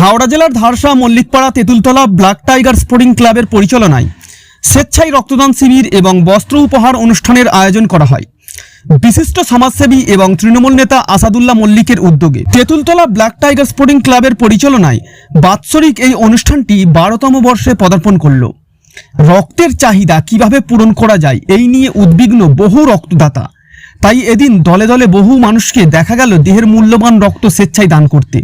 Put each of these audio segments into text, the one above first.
হাওড়া জেলার Dharsa Mallickpara Tentultala black tiger sporting ক্লাবের পরিচালনায় স্বেচ্ছায় রক্তদান শিবির এবং বস্ত্র উপহার অনুষ্ঠানের আয়োজন করা হয়। বিশিষ্ট সমাজসেবী এবং তৃণমূল নেতা আসাদুল্লাহ মল্লিকের উদ্যোগে তেঁতুলতলা ব্ল্যাক টাইগার স্পোর্টিং ক্লাবের পরিচালনায় বাৎসরিক এই অনুষ্ঠানটি বারোতম বর্ষে পদার্পণ করল। রক্তের চাহিদা কীভাবে পূরণ করা যায় এই নিয়ে উদ্বিগ্ন বহু রক্তদাতা। তাই এদিন দলে দলে বহু মানুষকে দেখা গেল দেহের মূল্যবান রক্ত স্বেচ্ছায় দান করতে।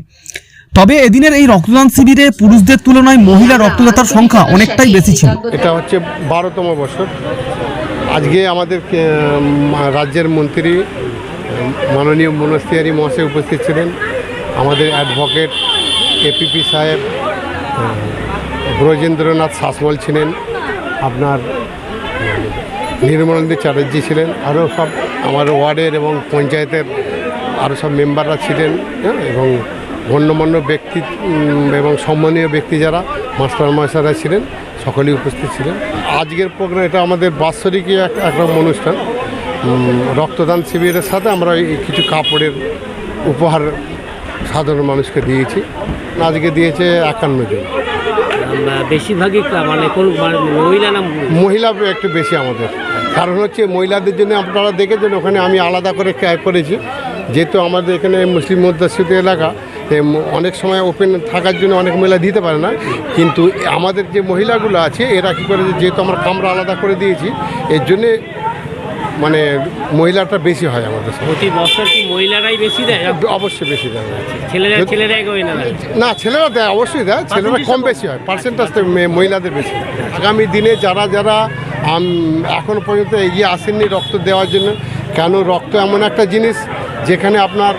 তবে এদিনের এই রক্তদান শিবিরে পুরুষদের তুলনায় মহিলা রক্তদাতার সংখ্যা অনেকটাই বেশি ছিল। এটা হচ্ছে বারোতম বছর। আজকে আমাদের রাজ্যের মন্ত্রী মাননীয় মনস্তিয়ারি মহাশয় উপস্থিত ছিলেন। আমাদের অ্যাডভোকেট এপিপি সাহেব ব্রজেন্দ্রনাথ শাসমল ছিলেন আপনার নির্মলেন্দু চ্যাটার্জি ছিলেন আরও সব আমার ওয়ার্ডের এবং পঞ্চায়েতের আরও সব মেম্বাররা ছিলেন হ্যাঁ, এবং গণ্যমান্য ব্যক্তি এবং সম্মানীয় ব্যক্তি যারা মাস্টার মাস্টাররা ছিলেন সকলেই উপস্থিত ছিলেন। আজকের প্রোগ্রাম এটা আমাদের বাৎসরিকই এক একরকম অনুষ্ঠান। রক্তদান শিবিরের সাথে আমরা কিছু কাপড়ের উপহার সাধারণ মানুষকে দিয়েছি। আজকে দিয়েছে একান্ন জন। বেশিরভাগই মানে কোন মানে মহিলা না মহিলা? একটু বেশি আমাদের। কারণ হচ্ছে মহিলাদের জন্য আপনারা দেখেছেন ওখানে আমি আলাদা করে ক্যাব করেছি। যেহেতু আমাদের এখানে মুসলিম মধ্যস্থিত এলাকা অনেক সময় ওপেন থাকার জন্য অনেক মহিলা দিতে পারে না। কিন্তু আমাদের যে মহিলাগুলো আছে এরা কী করে যেহেতু আমরা কামরা আলাদা করে দিয়েছি এর জন্যে মানে মহিলাটা বেশি হয় আমাদের প্রতি বছর কি মহিলারাই বেশি দেয়? অবশ্যই বেশি দেয়। ছেলেরা ছেলেরাই না? ছেলেরা দেয় অবশ্যই দেয়। ছেলেরা কম বেশি হয় পার্সেন্টেজ মহিলাদের বেশি। আগামী দিনে যারা যারা এখনও পর্যন্ত এগিয়ে আসেননি রক্ত দেওয়ার জন্য কেন রক্ত এমন একটা জিনিস? যেখানে আপনার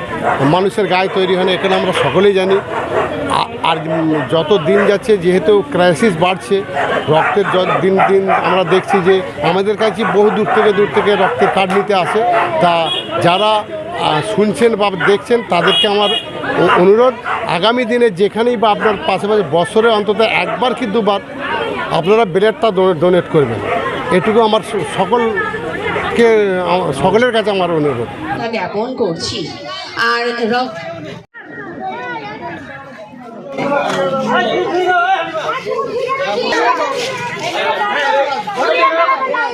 মানুষের গায়ে তৈরি হয় না, এখানে আমরা সকলেই জানি। আর যত দিন যাচ্ছে, যেহেতু ক্রাইসিস বাড়ছে, রক্তের দিন দিন আমরা দেখছি যে, আমাদের কাছে বহু দূর থেকে দূর থেকে রক্তের কার্ড নিতে আসে। তা যারা শুনছেন বা দেখছেন, তাদেরকে আমার অনুরোধ, আগামী দিনে যেখানেই বা আপনার পাশাপাশি বছরে অন্তত একবার কি দুবার আপনারা ব্লেডটা ডোনেট করবেন। এটুকু আমার সকলকে সকলের কাছে আমার অনুরোধ জ্ঞাপন করছি আর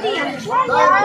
you.